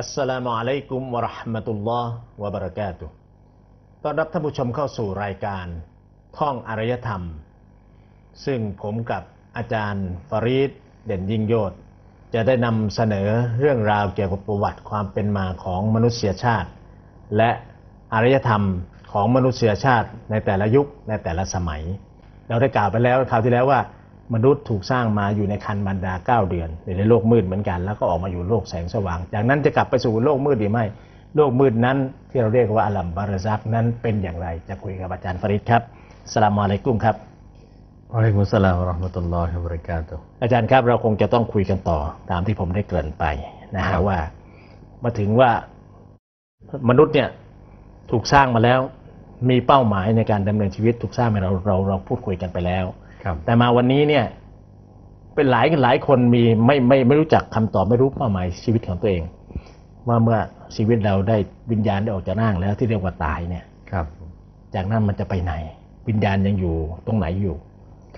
อัสสลามุอะลัยกุมวะราะห์มะตุลลอฮ์วะบะเราะกาตุฮ์ต้อนรับท่านผู้ชมเข้าสู่รายการท่องอารยธรรม ซึ่งผมกับอาจารย์ฟารีดเด่นยิ่งโยศจะได้นำเสนอเรื่องราวเกี่ยวกับประวัติความเป็นมาของมนุษยชาติ และอารยธรรมของมนุษยชาติในแต่ละยุคในแต่ละสมัย เราได้กล่าวไปแล้วคราวที่แล้วว่า มนุษย์ถูกสร้างมาอยู่ในคันบรรดาเก้าเดือนอยู่ในโลกมืดเหมือนกัน แล้วก็ออกมาอยู่โลกแสงสว่าง จากนั้นจะกลับไปสู่โลกมืดหรือไม่ โลกมืดนั้นที่เราเรียกว่าอัลลัมบารซักนั้นเป็นอย่างไร จะคุยกับอาจารย์ฟริดครับสลามอะลัยกุมครับอะลัยกุมุสสลามวะเราะห์มะตุลลอฮิวะบะเราะกาตุฮ์อาจารย์ครับเราคงจะต้องคุยกันต่อตามที่ผมได้เกริ่นไปนะครัฮะบว่า มาถึงว่ามนุษย์เนี่ยถูกสร้างมาแล้ว มีเป้าหมายในการดำเนินชีวิตถูกสร้างมาเราเราเราพูดคุยกันไปแล้วครับ แต่มาวันนี้เนี่ย เป็นหลายหลายคนมีไม่ไม่ไม่รู้จักคำตอบไม่รู้เป้าหมายชีวิตของตัวเองว่าเมื่อชีวิตเราได้วิญญาณได้ออกจากร่างแล้วที่เรียกว่าตายเนี่ยครับ จากนั้นมันจะไปไหน วิญญาณยังอยู่ตรงไหนอยู่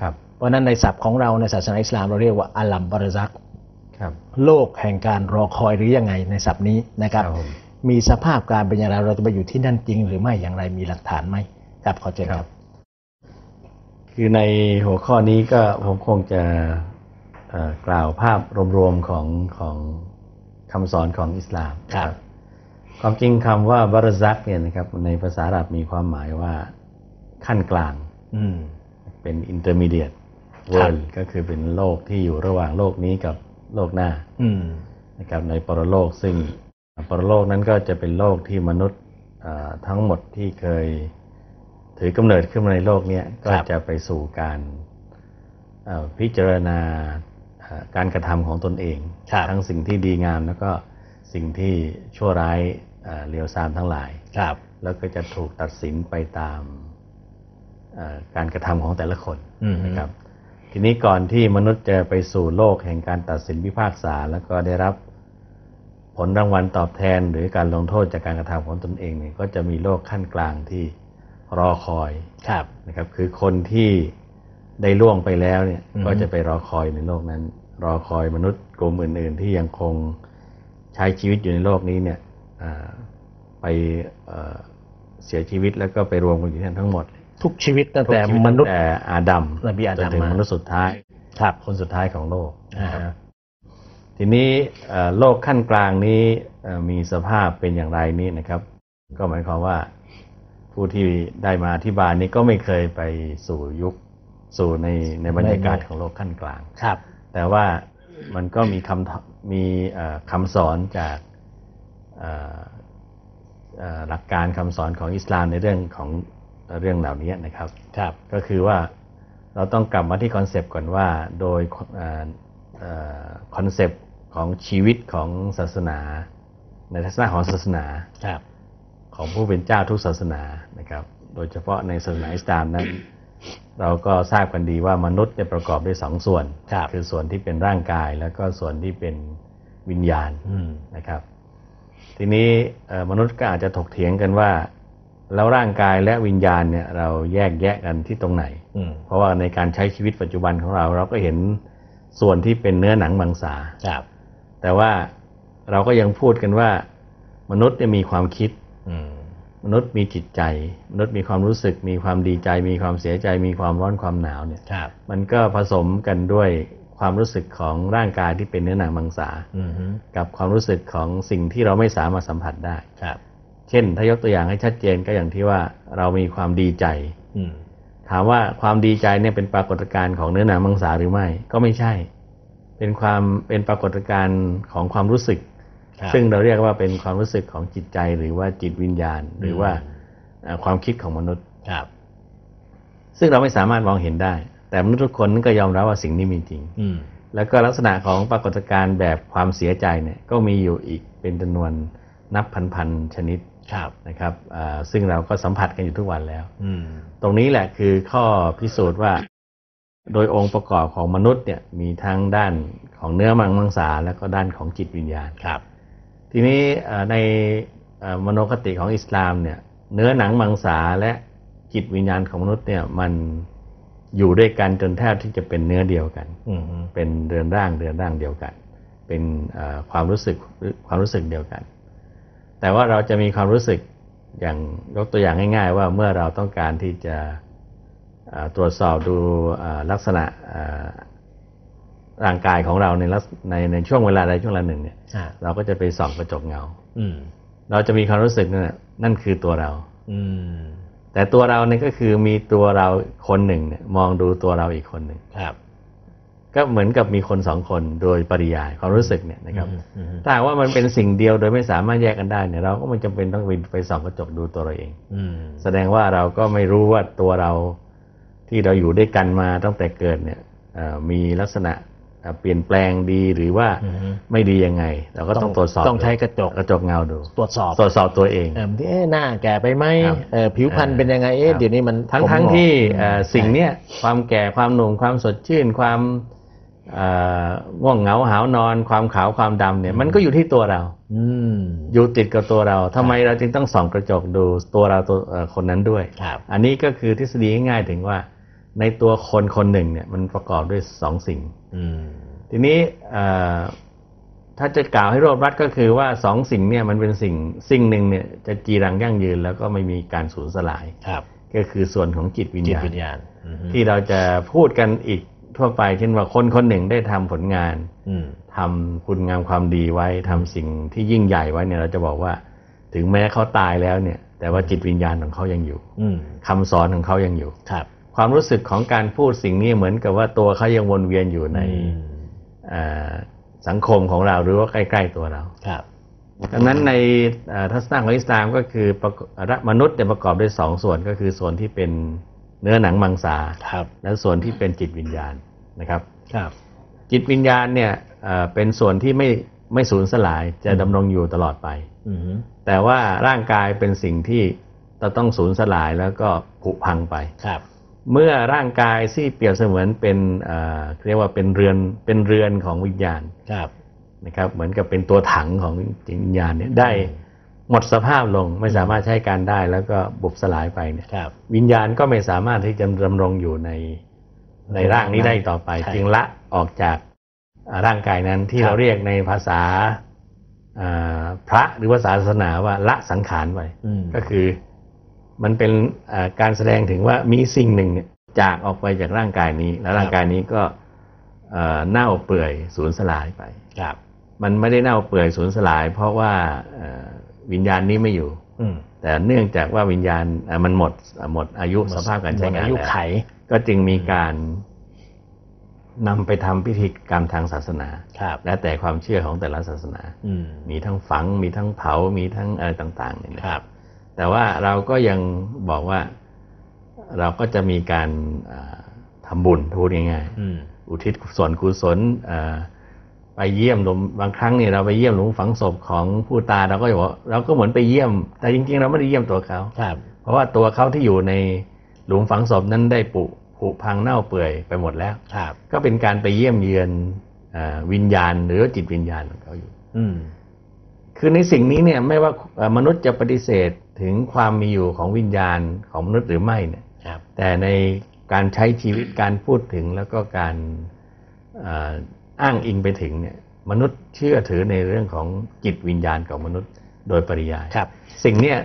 ครับ เพราะฉะนั้นในศัพท์ของเราในศาสนาอิสลามเราเรียกว่าอัลลัมบารซักครับโลกแห่งการรอคอยหรือยังไงในศัพท์นี้นะครับครับผมมีสภาพการเป็นอย่างไรเราจะไปอยู่ที่นั่นจริง หรือไม่อย่างไรมีหลักฐานไหมครับขอเชิญครับ คือในหัวข้อนี้ก็ผมคงจะเอ่อกล่าวภาพรวมๆของของคำสอนของอิสลามครับความจริงคำว่าบารซักเนี่ยนะครับในภาษาอาหรับมีความหมายว่าขั้นกลางอืมเป็น intermediate ครับ world ก็คือเป็นโลกที่อยู่ระหว่างโลกนี้กับโลกหน้าอืมนะครับในปรโลกซึ่งปรโลกนั้นก็จะเป็นโลกที่มนุษย์อ่าทั้งหมดที่เคย ถือกำเนิดขึ้นมาในโลกเนี้ยก็จะไปสู่การเอ่อพิจารณาอ่าการกระทำของตนเองครับทั้งสิ่งที่ดีงามแล้วก็สิ่งที่ชั่วร้ายอ่าเลวทรามทั้งหลายครับแล้วก็จะถูกตัดสินไปตามเอ่อการกระทำของแต่ละคนอืมนะครับทีนี้ก่อนที่มนุษย์จะไปสู่โลกแห่งการตัดสินพิพากษา แล้วก็ได้รับผลรางวัลตอบแทนหรือการลงโทษจากการกระทำของตนเองเนี่ยก็จะมีโลกขั้นกลางที่ รอคอยครับนะครับ คือคนที่ได้ล่วงไปแล้วเนี่ยอืมก็จะไปรอคอยในโลกนั้น รอคอยมนุษย์กลุ่มอื่น ๆ ที่ยังคงใช้ชีวิตอยู่ในโลกนี้เนี่ยอ่าไปเอ่อเสียชีวิตแล้วก็ไปรวมกันอยู่ที่นั่นทั้งหมด ทุกชีวิตตั้งแต่ทุกชีวิมนุษย์ตั้งแต่อาดัมนบีอาดัมจนถึงมามนุษย์สุดท้ายครับคนสุดท้ายของโลกอ่านะครับทีนี้เอ่อโลกขั้นกลางนี้เอ่อมีสภาพเป็นอย่างไรนี้นะครับ ก็หมายความว่า ผู้ที่ได้มาอธิบายนี้ก็ไม่เคยไปสู่ยุคสู่ในในบรรยากาศของโลกขั้นกลางครับ แต่ว่ามันก็มีคำมีเอ่อคำสอนจากเอ่อเอ่อหลักการคำสอนของอิสลามในเรื่องของเรื่องเหล่านี้นะครับครับก็คือว่าเราต้องกลับมาที่คอนเซปต์ก่อนว่าโดยคอนเซปต์ของชีวิตของศาสนา ในทัศนะของศาสนาครับ ของผู้เป็นเจ้าทุกศาสนานะครับ โดยเฉพาะในศาสนาอิสลามนั้น เราก็ทราบกันดีว่ามนุษย์เนี่ยประกอบด้วยสองส่วนครับอส่วนที่เป็นร่างกายแล้วก็ส่วนที่เป็นวิญญาณอืมนะครับ ทีนี้เอ่อมนุษย์ก็อาจจะถกเถียงกันว่า แล้วร่างกายและวิญญาณเนี่ยเราแยกแยะกันที่ตรงไหนอืมเพราะว่าในการใช้ชีวิตปัจจุบันของเรา เราก็เห็นส่วนที่เป็นเนื้อหนังมังสาครับแต่ว่าเราก็ยังพูดกันว่ามนุษย์เนี่ยมีความคิดอื มมนุษย์มีจิตใจ มนุษย์มีความรู้สึก มีความดีใจ มีความเสียใจ มีความร้อนความหนาวเนี่ยครับมันก็ผสมกันด้วยความรู้สึกของร่างกายที่เป็นเนื้อหนังมังสาอืมฮึกับความรู้สึกของสิ่งที่เราไม่สามารถสัมผัสได้ครับ เช่น ถ้ายกตัวอย่างให้ชัดเจนก็อย่างที่ว่าเรามีความดีใจอืมถามว่าความดีใจเนี่ยเป็นปรากฏการณ์ของเนื้อหนังมังสาหรือไม่ ก็ไม่ใช่ เป็นความเป็นปรากฏการณ์ของความรู้สึกครับ ซึ่งเราเรียกว่าเป็นความรู้สึกของจิตใจหรือว่าจิตวิญญาณ หรือว่าเอ่อความคิดของมนุษย์ครับ ซึ่งเราไม่สามารถมองเห็นได้ แต่มนุษย์ทุกคนนั้นก็ยอมรับว่าสิ่งนี้มีจริงอืมแล้วก็ลักษณะของปรากฏการณ์แบบความเสียใจเนี่ย ก็มีอยู่อีกเป็นจำนวนนับพันๆชนิดครับนะครับอ่าซึ่งเราก็สัมผัสกันอยู่ทุกวันแล้วอืมตรงนี้แหละคือข้อพิสูจน์ว่า โดยองค์ประกอบของมนุษย์เนี่ยมีทั้งด้านของเนื้อมังมังสาแล้วก็ด้านของจิตวิญญาณครับ ทีนี้เอ่อในเอ่อมโนคติของอิสลามเนี่ยเนื้อหนังมังสาและจิตวิญญาณของมนุษย์เนี่ยมันอยู่ด้วยกันจนแทบที่จะเป็นเนื้อเดียวกันอืมฮึเป็นเรือนร่างเรือนร่างเดียวกัน เป็นเอ่อความรู้สึกความรู้สึกเดียวกัน แต่ว่าเราจะมีความรู้สึกอย่างยกตัวอย่างง่าย ๆ ว่าเมื่อเราต้องการที่จะเอ่อตรวจสอบดูเอ่อลักษณะเอ่อ ร่างกายของเราในลักษในในช่วงเวลาใดช่วงเวลาหนึ่งเนี่ยอ่าเราก็จะไปส่องกระจกเงาอืมเราจะมีความรู้สึกนั่นน่ะนั่นคือตัวเรา อืมแต่ตัวเราเนี่ยก็คือมีตัวเราคนหนึ่งเนี่ย มองดูตัวเราอีกคนหนึ่งครับ ก็เหมือนกับมีคนสองคนโดยปริยายความรู้สึกเนี่ยนะครับอืมอืมถ้าหากว่ามันเป็นสิ่งเดียวโดยไม่สามารถแยกกันได้เนี่ย เราก็ไม่จำเป็นต้องไปไปส่องกระจกดูตัวเราเองอืมแสดงว่าเราก็ไม่รู้ว่าตัวเราที่เราอยู่ด้วยกันมาตั้งแต่เกิดเนี่ยเอ่อมีลักษณะ เอ่อเปลี่ยนแปลงดีหรือว่าอืมไม่ดียังไง เราก็ต้องตรวจสอบต้องใช้กระจกกระจกเงาดู ตรวจสอบตรวจสอบตัวเองเออที่เอ๊ะหน้าแก่ไปไหมครับเออผิวพรรณเออเป็นยังไงเอ๊ะครับเดี๋ยวนี้มันทั้งผมทั้งหงอกที่เอ่ออืมสิ่งเนี้ยความแก่ความหนุ่มความสดชื่นความเอ่อง่วงเหงาหาวนอน ความขาวความดำเนี่ย มันก็อยู่ที่ตัวเราอืมอยู่ติดกับตัวเราทำไมเราจึงต้องส่องกระจกดูตัวเราตัวเอ่อคนนั้นด้วยครับอันนี้ก็คือทฤษฎีง่ายๆถึงว่า ในตัวคนคนหนึ่งเนี่ยมันประกอบด้วยสองสิ่งอืมทีนี้เอ่อถ้าจะกล่าวให้รวบรัดก็คือว่าสองสิ่งเนี่ยมันเป็นสิ่งสิ่งหนึ่งเนี่ยจะจีรังยั่งยืนแล้วก็ไม่มีการสูญสลายครับก็คือส่วนของจิตวิญจิตญาณวิญญาณอืมที่เราจะพูดกันอีกทั่วไปเช่นว่าคนคนหนึ่งได้ทำผลงานอืมทำคุณงามความดีไว้ทำสิ่งที่ยิ่งใหญ่ไว้เนี่ยเราจะบอกว่า ถึงแม้เขาตายแล้วเนี่ย แต่ว่าจิตวิญญาณของเขายังอยู่อืมคำสอนของเขายังอยู่ครับ ความรู้สึกของการพูดสิ่งนี้เหมือนกับว่าตัวเขายังวนเวียนอยู่ในอืมเอ่อสังคมของเราหรือว่าใกล้ ๆตัวเราครับดังนั้นในเอ่อทัศนะของอิสลามก็คือประกอบมนุษย์จะประกอบด้วยสองส่วนก็คือส่วนที่เป็นเนื้อหนังมังสาครับและส่วนที่เป็นจิตวิญญาณนะครับครับ จิตวิญญาณเนี่ยเอ่อเป็นส่วนที่ไม่ไม่สูญสลายจะดำรงอยู่ตลอดไปอืมแต่ว่าร่างกายเป็นสิ่งที่จะต้องสูญสลายแล้วก็ผุพังไปครับ เมื่อร่างกายที่เปรียบเสมือนเป็นเอ่อเรียกว่าเป็นเรือนเป็นเรือนของวิญญาณครับนะครับ เหมือนกับเป็นตัวถังของจิตวิญญาณเนี่ยได้หมดสภาพลงไม่สามารถใช้การได้แล้วก็บุบสลายไปเนี่ยครับวิญญาณก็ไม่สามารถที่จะดำรงอยู่ในในร่างนี้ได้ต่อไปใช่จึงละออกจากอ่าร่างกายนั้นที่ครับเราเรียกในภาษาอ่าพระหรือว่าศาสนาว่าละสังขารไปอืมก็คือ มันเป็นอ่าการแสดงถึงว่ามีสิ่งหนึ่งเนี่ยจากออกไปจากร่างกายนี้ แล้วร่างกายนี้ก็เอ่อเน่าเปื่อยสูญสลายไปครับ มันไม่ได้เน่าเปื่อยสูญสลาย เพราะว่าเอ่อวิญญาณนี้ไม่อยู่อืมแต่เนื่องจากว่าวิญญาณอะมันหมดอะหมดอายุสภาพการใช้งานหมดอายุแล้วไขก็จึงมีการนำไปทำพิธีกรรมทางศาสนาครับและแต่ความเชื่อของแต่ละศาสนาอืมมีทั้งฝัง มีทั้งเผา มีทั้งอะไรต่าง ๆ เนี่ยนะคครัรับบ แต่ว่าเราก็ยังบอกว่าเราก็จะมีการอ่าทำบุญพูดง่ายอืมๆอุทิศส่วนกุศลอ่าไปเยี่ยมหลุมบางครั้งเนี่ยเราไปเยี่ยมหลุมฝังศพของผู้ตายเราก็บอกว่าเราก็เหมือนไปเยี่ยม แต่จริงๆ เราไม่ได้เยี่ยมตัวเขาครับ เพราะว่าตัวเขาที่อยู่ในหลุมฝังศพนั้นได้ปุผุพังเน่าเปื่อยไปหมดแล้วครับ ก็เป็นการไปเยี่ยมเยือนอาวิญญาณหรือว่าจิตวิญญาณของเขาอยู่ อืม คือในสิ่งนี้เนี่ยไม่ว่าเอ่อมนุษย์จะปฏิเสธถึงความมีอยู่ของวิญญาณของมนุษย์หรือไม่เนี่ยครับแต่ในการใช้ชีวิตการพูดถึงแล้วก็การเอ่ออ้างอิงไปถึงเนี่ยมนุษย์เชื่อถือในเรื่องของจิตวิญญาณของมนุษย์โดยปริยายครับ สิ่งเนี้ย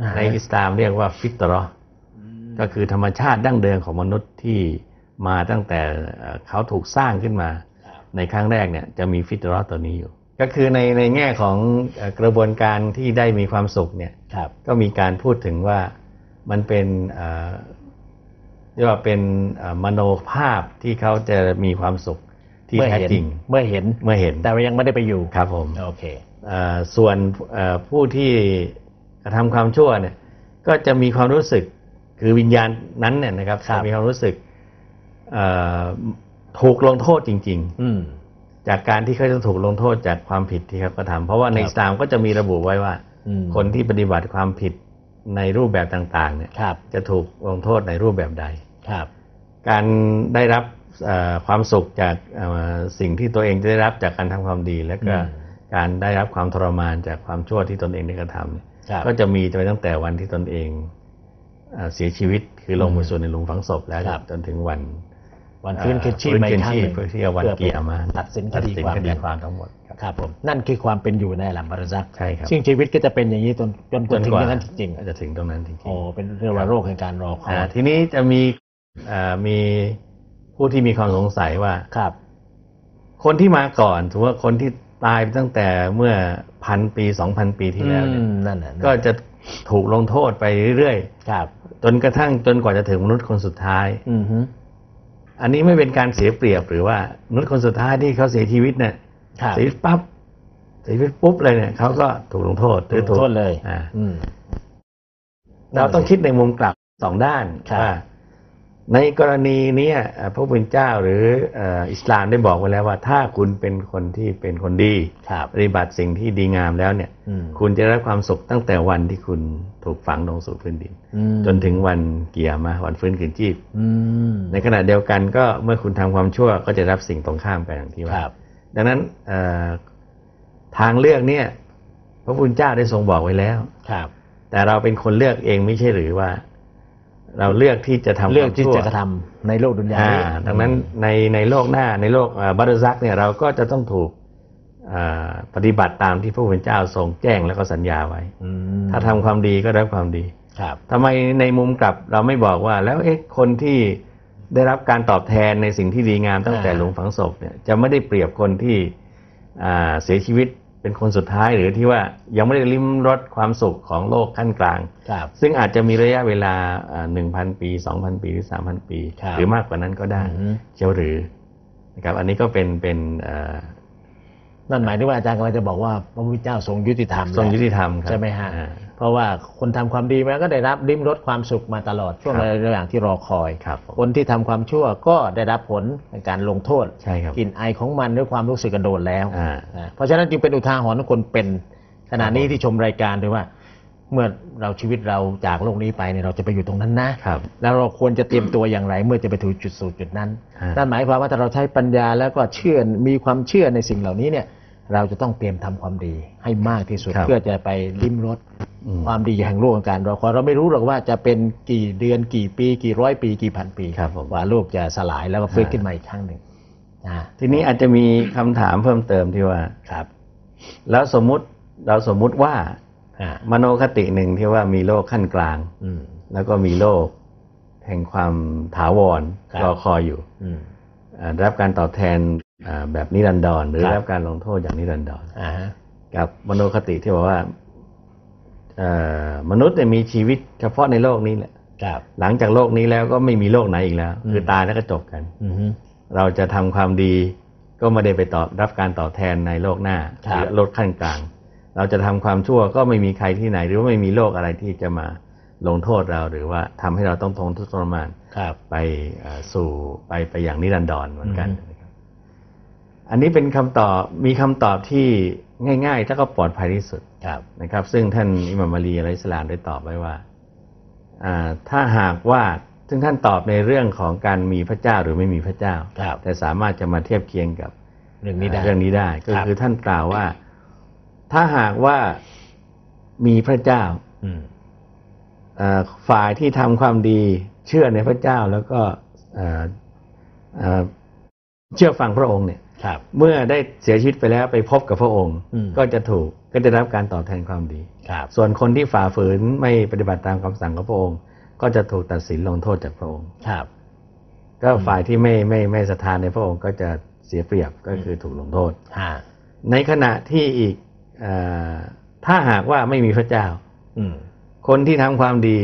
อ่าในอิสลามเรียกว่าฟิตรอห์ก็คือธรรมชาติดั้งเดิมของมนุษย์ที่มาตั้งแต่เอ่อเขาถูกสร้างขึ้นมา ในครั้งแรกเนี่ยจะมีฟิตรอห์ตัวนี้อยู่ ก็คือในในแง่ของเอ่อกระบวนการที่ได้มีความสุขเนี่ยครับก็มีการพูดถึงว่ามันเป็นเอ่อเรียกว่าเป็นเอ่อมโนภาพที่เขาจะมีความสุขที่เมื่อแท้เห็นจริง เมื่อเห็นเมื่อเห็นแต่ว่ายังไม่ได้ไปอยู่ครับผมโอเคเอ่อส่วนเอ่อผู้ที่กระทำความชั่วเนี่ยก็จะมีความรู้สึกคือวิญญาณนั้นเนี่ยนะครับครับจะมีความรู้สึกเอ่อถูกลงโทษจริงอืมๆ จากการที่เขาจะถูกลงโทษจากความผิดที่เขากระทำเพราะว่าในครับอิสลามก็จะมีระบุไว้ว่า อืม คนที่ปฏิบัติความผิดในรูปแบบต่างๆเนี่ยครับ จะถูกลงโทษในรูปแบบใด ครับ การได้รับเอ่อความสุขจากเอ่อสิ่งที่ตัวเองจะได้รับจากการทำความดี และก็อืม การได้รับความทรมานจากความชั่วที่ตนเองได้กระทำเนี่ยครับ ก็จะมีไปตั้งแต่วันที่ตนเองเอ่อเสียชีวิตคือลงไปสู่ในหลุมฝังศพแล้วครับ จนถึงวัน วันฟื้นคืนชีพฟื้นมาคือีนกครั้งชีหพนึ่งเพื่อที่จะวันเกียร์มาตัดสินคตัดดีสินความคดีกันความทั้งหมดครับครับผมนั่นคือความเป็นอยู่ในหลังบารซักใช่ครับซึ่งชีวิตก็จะเป็นอย่างนี้จนจนจนถึงอย่างนั้นจริงจะถึงตรงนั้นจริงๆโอ้เป็นเรื่องว่าโรคแห่งการรอคออ่ายทีนี้จะมีอ่ามีผู้ที่มีความสงสัยว่าครับ คนที่มาก่อนถือว่าคนที่ตายไปตั้งแต่เมื่อพันปีสองพันปีที่แล้วเนี่ยอืมนั่นน่ะก็จะถูกลงโทษไปเรื่อยครับๆจนกระทั่งจนกว่าจะถึงมนุษย์คนสุดท้าย อือฮึอันนี้ไม่เป็นการเสียเปรียบหรือว่ามนุษย์คนสุดท้ายที่เขาเสียชีวิตเนี่ยครับเสียชีวิตปั๊บเสียชีวิตปุ๊บเลยเนี่ยเขาก็ถูกลงโทษหถูรือกถูกโทษเลย อ่าอืมเราต้องคิดในมุมกลับสองด้านครับว่า ในกรณีเนี้ยเอ่อพระผู้เป็นเจ้าหรือเอ่ออิสลามได้บอกไว้แล้วว่า ถ้าคุณเป็นคนที่เป็นคนดีครับปฏิบัติสิ่งที่ดีงามแล้วเนี่ยอืมคุณจะได้รับความสุขตั้งแต่วันที่คุณถูกฝังลงสู่พื้นดินอืมจนถึงวันเกียร์มาวันฟื้นคืนชีพอืมในขณะเดียวกันก็เมื่อคุณทำความชั่วก็จะรับสิ่งตรงข้ามกันอย่างที่คว่ารับดังนั้นเอ่อทางเลือกเนี่ย พระพุทธเจ้าได้ทรงบอกไว้แล้วครับ แต่เราเป็นคนเลือกเองไม่ใช่หรือว่า เราเลือกที่จะทำเลือกความที่ชั่วจะกระทำในโลกดุนยาอ่านี้ดังนั้นในในโลกหน้าในโลกอ่าบัตซักเนี่ยเราก็จะต้องถูกอ่าปฏิบัติตามที่พระผู้เป็นเจ้าทรงแจ้งแล้วก็สัญญาไว้อืมถ้าทำความดีก็ได้รับความดีครับทำไมในมุมกลับเราไม่บอกว่า แล้วเอ๊ะคนที่ได้รับการตอบแทนในสิ่งที่ดีงามตั้งแต่อ่าหลงฝังศพเนี่ยจะไม่ได้เปรียบคนที่อ่าเสียชีวิต เป็นคนสุดท้ายหรือที่ว่ายังไม่ได้ลิ้มรสความสุขของโลกขั้นกลางครับซึ่งอาจจะมีระยะเวลาหนึ่งพันปีสองพันปี หรือสามพันปีครับหรือมากกว่านั้นก็ได้อืมเชียวหรือนะครับอันนี้ก็เป็นเป็นเอ่อนั่นหมายถึงว่าอาจารย์กำลังจะบอกว่าพระพุทธเจ้าทรงยุติธรรมทรงแหละยุติธรรมครับใช่ไหมฮะอ่า เพราะว่าคนทำความดีมาก็ได้รับริมรสความสุขมาตลอดช่วงครับระหว่างที่รอคอยครับผมคนที่ทำความชั่วก็ได้รับผลในการลงโทษใช่ครับกลิ่นไอของมันด้วยความรู้สึกกระโดดแล้วอ่าอ่าเพราะฉะนั้นจึงเป็นอุทาหรณ์ของคนเป็นขณะนี้ที่ชมรายการด้วยว่า เมื่อเราชีวิตเราจากโลกนี้ไปเนี่ยเราจะไปอยู่ตรงนั้นนะครับแล้วเราควรจะเตรียมตัวอย่างไร เมื่อจะไปถึงจุดสู่จุดนั้นฮะนั่นหมายความว่าถ้าเราใช้ปัญญาแล้วก็เชื่อมีความเชื่อในสิ่งเหล่านี้เนี่ย เราจะต้องเตรียมทำความดีให้มากที่สุดครับเพื่อจะไปลิ้มรสอืมความดีแห่งโลกแห่งการรอคอยเราไม่รู้หรอกว่าจะเป็นกี่เดือนกี่ปี กี่ร้อยปี กี่พันปีครับผมว่าโลกจะสลายแล้วก็ฟื้นฮะขึ้นมาอีกครั้งหนึ่งอ่าทีนี้อาจจะมีคำถามเพิ่มเติมที่ว่าครับ แล้วสมมุติเราสมมุติว่าอ่ามโนคติหนึ่งที่ว่ามีโลกขั้นกลาง อืมแล้วก็มีโลกแห่งความถาวรครับรอคอยอยู่อืมอ่าได้รับการตอบแทนอ่า แบบนิรันดรหรือครับได้รับการลงโทษอย่างนิรันดรอ่าฮะกับมโนคติที่บอกว่าเอ่อมนุษย์เนี่ยมีชีวิตเฉพาะในโลกนี้แหละครับหลังจากโลกนี้แล้วก็ไม่มีโลกไหนอีกแล้วอืมคือตายแล้วก็จบกันอือฮึเราจะทำความดีก็ไม่ได้ไปตอบรับการตอบแทนในโลกหน้าครับหรือโลกขั้นกลาง เราจะทำความชั่วก็ไม่มีใครที่ไหน หรือว่าไม่มีโลกอะไรที่จะมาลงโทษเราหรือว่าทำให้เราต้องทนทุกข์ทรมานครับไปเอ่อสู่ไปไปอย่างนิรันดรเหมือนกัน อือฮึนะครับอันนี้เป็นคำตอบมีคำตอบที่ง่ายๆ และก็ปลอดภัยที่สุดครับนะครับ ซึ่งท่านอิหมัมมาลีอะลัยฮิสสลามได้ตอบไว้ว่าอ่า ถ้าหากว่าซึ่งท่านตอบในเรื่องของการมีพระเจ้าหรือไม่มีพระเจ้าครับแต่สามารถจะมาเทียบเคียงกับเรื่องนี้ได้เรื่องนี้ได้ ก็ครับคือท่านกล่าวว่า ถ้าหากว่ามีพระเจ้าอืมเอ่อฝ่ายที่ทำความดีเชื่อในพระเจ้าแล้วก็เอ่อเอ่อเชื่อฟังพระองค์เนี่ยครับ เมื่อได้เสียชีวิตไปแล้วไปพบกับพระองค์อืมก็จะถูกก็จะได้รับการตอบแทนความดีครับส่วนคนที่ฝ่าฝืนไม่ปฏิบัติตามคำสั่งของพระองค์ ก็จะถูกตัดสินลงโทษจากพระองค์ครับก็ฝ่ายที่ไม่ไม่ไม่ศรัทธานในพระองค์ก็จะเสียเปรียบก็คือถูกลงโทษฮะในขณะที่อีกเออถ้าหากว่าไม่มีพระเจ้าอืมคนที่ทำความดี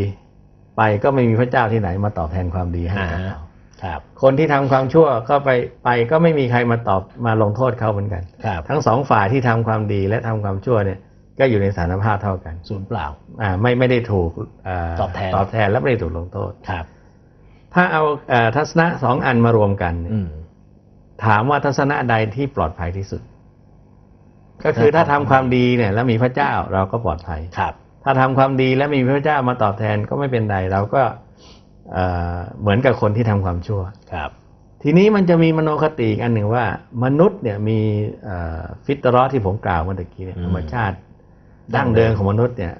ไปก็ไม่มีพระเจ้าที่ไหนมาตอบแทนความดีให้ฮะกับเขา ครับ คนที่ทำความชั่วก็ไปไปก็ไม่มีใครมาตอบมาลงโทษเขาเหมือนกันครับทั้งสองฝ่ายที่ทำความดีและทำความชั่วเนี่ยก็อยู่ในสถานภาพเท่ากันศูนย์เปล่าอ่าไม่ไม่ได้ถูกเตอบแทนตอบแทนและไม่ได้ถูกลงโทษครับ ถ้าเอาเอ่อทัศนะสองอันมารวมกันเนี่ยอืมถามว่าทัศนะใดที่ปลอดภัยที่สุด ก็คือถ้าทำความดีเนี่ย แล้วมีพระเจ้าเราก็ปลอดภัยครับ ถ้าทำความดีแล้วมีพระเจ้ามาตอบแทนก็ไม่เป็นไรเราก็ เอ่อเหมือนกับคนที่ทำความชั่วครับ ทีนี้มันจะมีมโนคติอีกอันหนึ่งว่า มนุษย์เนี่ยมีเอ่อฟิตรอที่ผมกล่าวเมื่อตะกี้เนี่ยอืมธรรมชาติดั้งเดิมของมนุษย์เนี่ย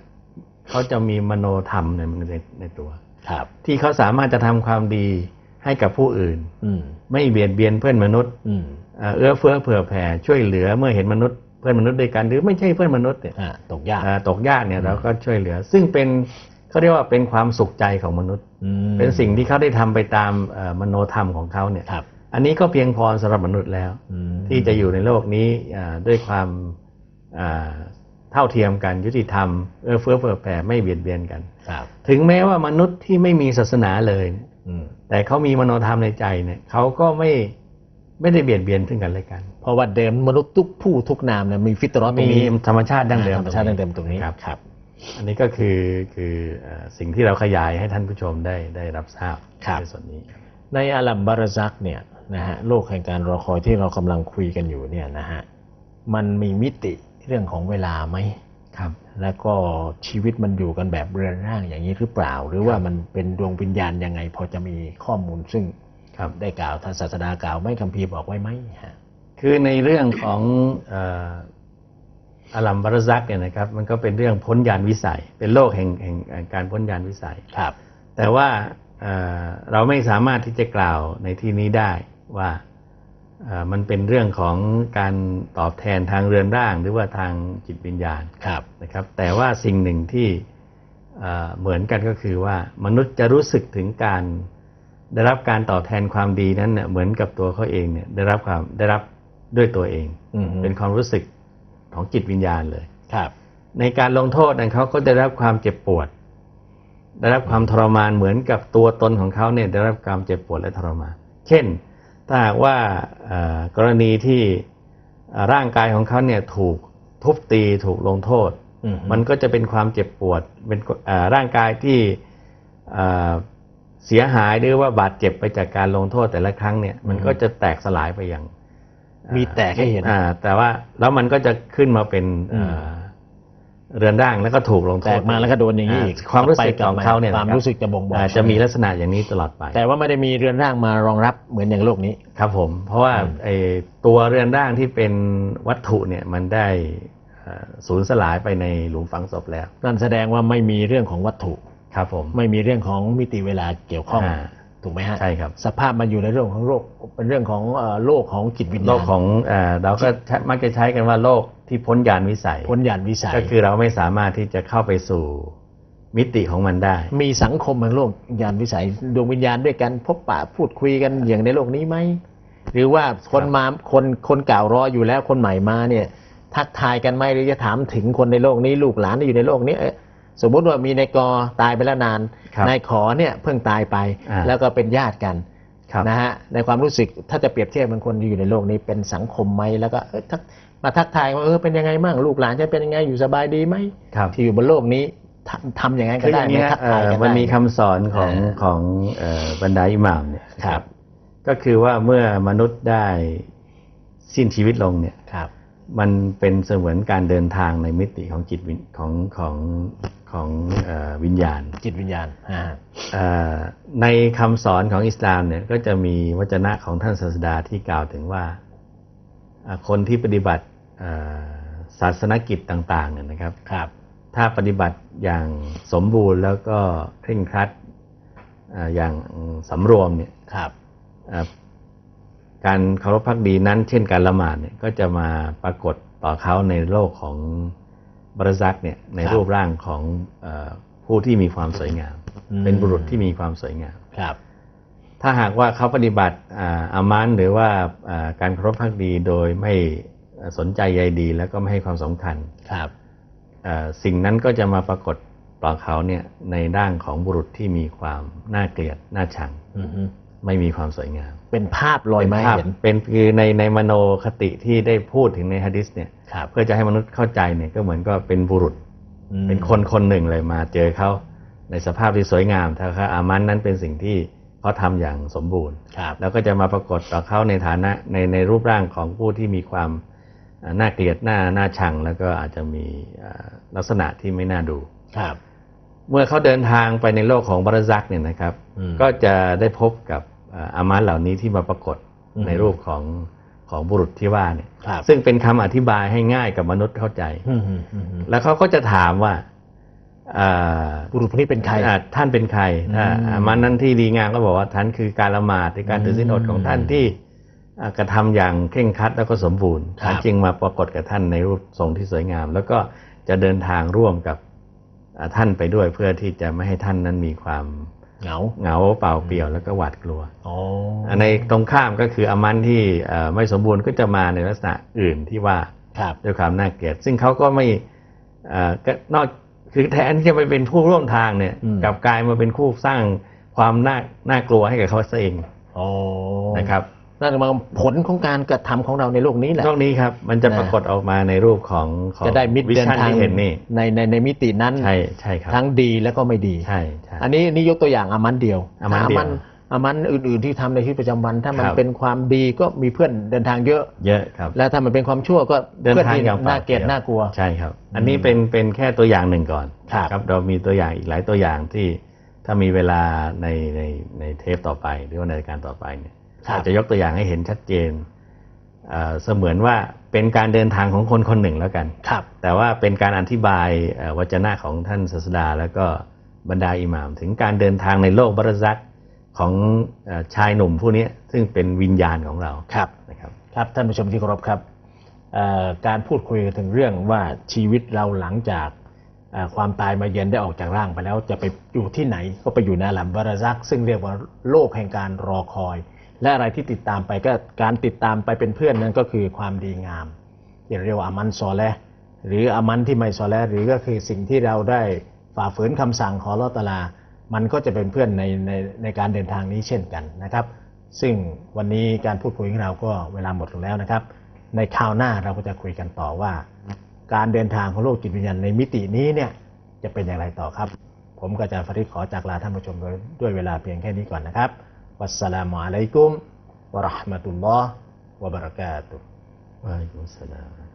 เขาจะมีมโนธรรมในในในตัวครับ ที่เขาสามารถจะทำความดีให้กับผู้อื่น อืมไม่เบียดเบียนเพื่อนมนุษย์อืมเอ่อเอื้อเฟื้อเผื่อแผ่ช่วยเหลือเมื่อเห็นมนุษย์เพื่อนมนุษย์ด้วยกันหรือไม่ใช่เพื่อนมนุษย์เนี่ยอ่าตกยากเอ่อตกยากเนี่ยเราก็ช่วยเหลือ ซึ่งเป็น เขาเรียกว่าเป็นความสุขใจของมนุษย์อืมเป็นสิ่งที่เขาได้ทำไปตามเอ่อมโนธรรมของเขาเนี่ยครับอันนี้ก็เพียงพอสำหรับมนุษย์แล้วอืมที่จะอยู่ในโลกนี้อ่าด้วยความอ่าเท่าเทียมกันยุติธรรมเอื้อเฟื้อเผื่อแผ่ไม่เบียดเบียนกันครับถึงแม้ว่ามนุษย์ที่ไม่มีศาสนาเลยอืมแต่เขามีมโนธรรมในใจเนี่ยเขาก็ไม่ไม่ได้เบียดเบียนซึ่งกันและกัน เพราะว่าเดิมมนุษย์ทุกผู้ทุกนามเนี่ยมีฟิตรอตตรงมีนี้ธรรมชาติดั้งเดิมธรรมชาติดั้งเดิมตรงนี้ครับครับ อันนี้ก็คือคือเอ่อสิ่งที่เราขยายให้ท่านผู้ชมได้ได้รับทราบครับในส่วนนี้ครับในอาลัมบาราซักเนี่ยนะฮะโลกแห่งการรอคอยที่เรากำลังคุยกันอยู่เนี่ยนะฮะมันมีมิติเรื่องของเวลาไหมครับ แล้วก็ชีวิตมันอยู่กันแบบเรือนร่างอย่างนี้หรือเปล่า หรือว่ามันเป็นดวงวิญญาณยังไง พอจะมีข้อมูลซึ่งครับได้กล่าวท่านศาสดากล่าวไม่คัมภีร์บอกไว้ไหมฮะคือในเรื่องของเอ่ออาลัมบารซักเนี่ยนะครับมันก็เป็นเรื่องพ้นยานวิสัย เป็นโลกแห่งแห่งแห่งการพ้นยานวิสัยครับ แต่ว่าเอ่อเราไม่สามารถที่จะกล่าวในที่นี้ได้ว่าเอ่อมันเป็นเรื่องของการตอบแทนทางเรือนร่าง หรือว่าทางจิตวิญญาณครับนะครับ แต่ว่าสิ่งหนึ่งที่เอ่อเหมือนกันก็คือว่ามนุษย์จะรู้สึกถึงการได้รับการตอบแทนความดีนั้นเน่ยเหมือนกับตัวเขาเองเนี่ยได้รับความได้รับด้วยตัวเองอืมเป็นความรู้สึก ของจิตวิญญาณเลยครับ ในการลงโทษนั้นเขาก็ได้รับความเจ็บปวด ได้รับความทรมานเหมือนกับตัวตนของเขาเนี่ยได้รับความเจ็บปวดและทรมาน เช่น ถ้าหากว่าเอ่อกรณีที่เอ่อร่างกายของเขาเนี่ยถูกทุบตีถูกลงโทษอืมมันก็จะเป็นความเจ็บปวด เป็นเอ่อร่างกายที่เอ่อเสียหายหรือว่าบาดเจ็บไปจากการลงโทษแต่ละครั้งเนี่ยมันก็จะแตกสลายไปอย่าง มีแตกให้เห็นอ่า แต่ว่าแล้วมันก็จะขึ้นมาเป็นอืมเอ่อเรือนร่างแล้วก็ถูกลงโทษแตกมาแล้วก็โดนอย่างนี้อีกความรู้สึกกลับของไปเขาเนี่ยความนะบรู้สึกจะบ่งบอกาจะมีลักษณะอย่างนี้ตลอดไป แต่ว่าไม่ได้มีเรือนร่างมารองรับเหมือนอย่างโลกนี้ครับผม เพราะว่าไอ้ตัวเรือนร่างที่เป็นวัตถุเนี่ยมันได้เอ่อสูญสลายไปในหลุมฝังศพแล้ว นั่นแสดงว่าไม่มีเรื่องของวัตถุครับผมไม่มีเรื่องของมิติเวลาเกี่ยวข้องอ่า ถูกไหมฮะใช่ครับสภาพมันอยู่ในเรื่องของโลกเป็นเรื่องของเอ่อโลกของจิตวิญญาณโลกของเอ่อเราก็ใช้มักจะใช้กันว่าโลกที่พ้นยานวิสัย พ้นญาณวิสัยก็คือเราไม่สามารถที่จะเข้าไปสู่มิติของมันได้ มีสังคมในโลกญาณวิสัยดวงวิญญาณด้วยกันพบปะพูดคุยกันอย่างในโลกนี้ไหมหรือว่าคนมาคนคนเก่ารออยู่แล้วคนใหม่มาเนี่ยทักทายกันไหมหรือจะถามถึงคนในโลกนี้ลูกหลานที่อยู่ในโลกนี้เอ๊ะ สมมุติว่ามีนายกอตายไปแล้วนานครับนายขอเนี่ยเพิ่งตายไปอ่าแล้วก็เป็นญาติกันครับนะฮะในความรู้สึกถ้าจะเปรียบเทียบเป็นคนที่อยู่ในโลกนี้เป็นสังคมไหมแล้วก็เอ้ยทักมาทักทายว่าเออเป็นยังไงมั่งลูกหลานจะเป็นยังไงอยู่สบายดีไหมครับที่อยู่บนโลกนี้ทำทำอย่างนั้นก็คืออได้ย่างไหมเงี้ยทักเอ่ทายอกันมันได้มีคำสอนของอ่าของเอ่อบรรดาอิหม่ามเนี่ยครับ ก็คือว่าเมื่อมนุษย์ได้สิ้นชีวิตลงเนี่ยครับมันเป็นเสมือนการเดินทางในมิติของจิตวิญของของ ของเอ่อวิญญาณ จิตวิญญาณอ่าเอ่อในคำสอนของอิสลามเนี่ยก็จะมีวจนะของท่านศาสดาที่กล่าวถึงว่าอ่าคนที่ปฏิบัติเอ่อศาสนกิจต่างๆเนี่ยนะครับครับถ้าปฏิบัติอย่างสมบูรณ์แล้วก็เคร่งครัดอ่าอย่างสำรวมเนี่ยครับอ่าการเคารพพักดีนั้น เช่นการละหมาดเนี่ยก็จะมาปรากฏต่อเขาในโลกของ บรซักเนี่ยในครับรูปร่างของเออผู้ที่มีความสวยงามอืมเป็นบุรุษที่มีความสวยงามครับ ถ้าหากว่าเขาปฏิบัติอ่าอามันหรือว่าอ่าการเคารพพักดีโดยไม่สนใจใยดีแล้วก็ไม่ให้ความสำคัญครับเอ่อสิ่งนั้นก็จะมาปรากฏต่อเขาเนี่ยในร่างของบุรุษที่มีความน่าเกลียดน่าชังอือฮึ ไม่มีความสวยงาม เป็นภาพลอยมาเป็นให้ภาพเห็นเป็นคือในในมโนคติที่ได้พูดถึงในฮะดิษเนี่ยครับเพื่อจะให้มนุษย์เข้าใจเนี่ยก็เหมือนก็เป็นบุรุษอืมเป็นคนคนหนึ่งเลยมาเจอเขาในสภาพที่สวยงามถ้าเขาอามันนั้นเป็นสิ่งที่เขาทำอย่างสมบูรณ์ครับแล้วก็จะมาปรากฏต่อเขาในฐานะในในรูปร่างของผู้ที่มีความอ่าน่าเกลียดน่าน่าชัง แล้วก็อาจจะมีอ่าลักษณะที่ไม่น่าดูครับ เมื่อเขาเดินทางไปในโลกของบรซักเนี่ยนะครับอืมก็จะได้พบกับ อ่าอามันเหล่านี้ที่มาปรากฏอืมในรูปของของบุรุษที่ว่าเนี่ยครับซึ่งเป็นคำอธิบายให้ง่ายกับมนุษย์เข้าใจอืมอืมอืมอืมแล้วเขาก็จะถามว่าอ่าบุรุษคนนี้เป็นใครอ่าท่านเป็นใครถ้าอืมอามันนั้นที่ดีงามก็บอกว่าท่านคือการละหมาดหรือการถือศีลอดของท่านที่อ่ากระทำอย่างเคร่งครัดแล้วก็สมบูรณ์ครับท่านจึงมาปรากฏกับท่านในรูปทรงที่สวยงาม แล้วก็จะเดินทางร่วมกับอ่าท่านไปด้วยเพื่อที่จะไม่ให้ท่านนั้นมีความ เหงาเหงาเปล่าเปลี่ยวแล้วก็หวาดกลัวอ๋อในตรงข้ามก็คืออามันที่เอ่อไม่สมบูรณ์ก็จะมาในลักษณะอื่นที่ว่าครับด้วยความน่าเกลียดซึ่งเขาก็ไม่เอ่อก็นอกคือแทนที่จะไปเป็นผู้ร่วมทางเนี่ยอืมกลับกลายมาเป็นคู่สร้างความน่าน่ากลัวให้กับเขาซะเองอ๋อนะครับ นั่นคือผลของการกระทำของเราในโลกนี้แหละตรงนี้ครับ มันจะนะปรากฏออกมาในรูปของของจะได้มิตรวิเดินชั่นทางที่เห็นนี่ในในในมิตินั้นใช่ใช่ครับทั้งดีแล้วก็ไม่ดีใช่ใช่อันนี้นี่ยกตัวอย่างอามันเดียวอามันเดียวอาอามันอื่น ๆที่ทำในชีวิตประจำวัน ถ้ามันครับเป็นความดีก็มีเพื่อนเดินทางเยอะ เยอะครับ แล้วถ้ามันเป็นความชั่วก็เดินเพื่อนทางที่อย่างน่าเกลียดปล่น่ากลัวใช่ครับ อันนี้เป็นเป็นแค่ตัวอย่างหนึ่งก่อนครับ เรามีตัวอย่างอีกหลายตัวอย่างที่ถ้ามีเวลาในในในเทปต่อไปหรือว่าในรายการต่อไปเนี่ยครับ อาจจะยกตัวอย่างให้เห็นชัดเจนเอ่อเสมือนว่าเป็นการเดินทางของคนคนหนึ่งแล้วกันครับ แต่ว่าเป็นการอธิบายเอ่อวจนะของท่านศาสดา แล้วก็บรรดาอิหม่าม ถึงการเดินทางในโลกบรซักของเอ่อชายหนุ่มผู้นี้ซึ่งเป็นวิญญาณของเราครับนะครับ ครับท่านผู้ชมที่เคารพครับเอ่อการพูดคุยถึงเรื่องว่าชีวิตเราหลังจากเอ่อความตายมาเย็นได้ออกจากร่างไปแล้วจะไปอยู่ที่ไหนก็ไปอยู่ในอาลัมบาราซัก ซึ่งเรียกว่าโลกแห่งการรอคอย และอะไรที่ติดตามไปก็การติดตามไปเป็นเพื่อนนั้นก็คือความดีงามเรียกว่าอามันซอแลหรืออามันที่ไม่ซอแลหรือก็คือสิ่งที่เราได้ฝ่าฝืนคำสั่งของลอตาลา มันก็จะเป็นเพื่อนในในในการเดินทางนี้เช่นกันนะครับ ซึ่งวันนี้การพูดคุยของเราก็เวลาหมดลงแล้วนะครับ ในคราวหน้าเราก็จะคุยกันต่อว่า การเดินทางของโลกจิตวิญญาณในมิตินี้เนี่ยจะเป็นอย่างไรต่อครับ ผมกับอาจารย์ฟริขอจากลาท่านผู้ชมด้วยเวลาเพียงแค่นี้ก่อนนะครับ วัสสล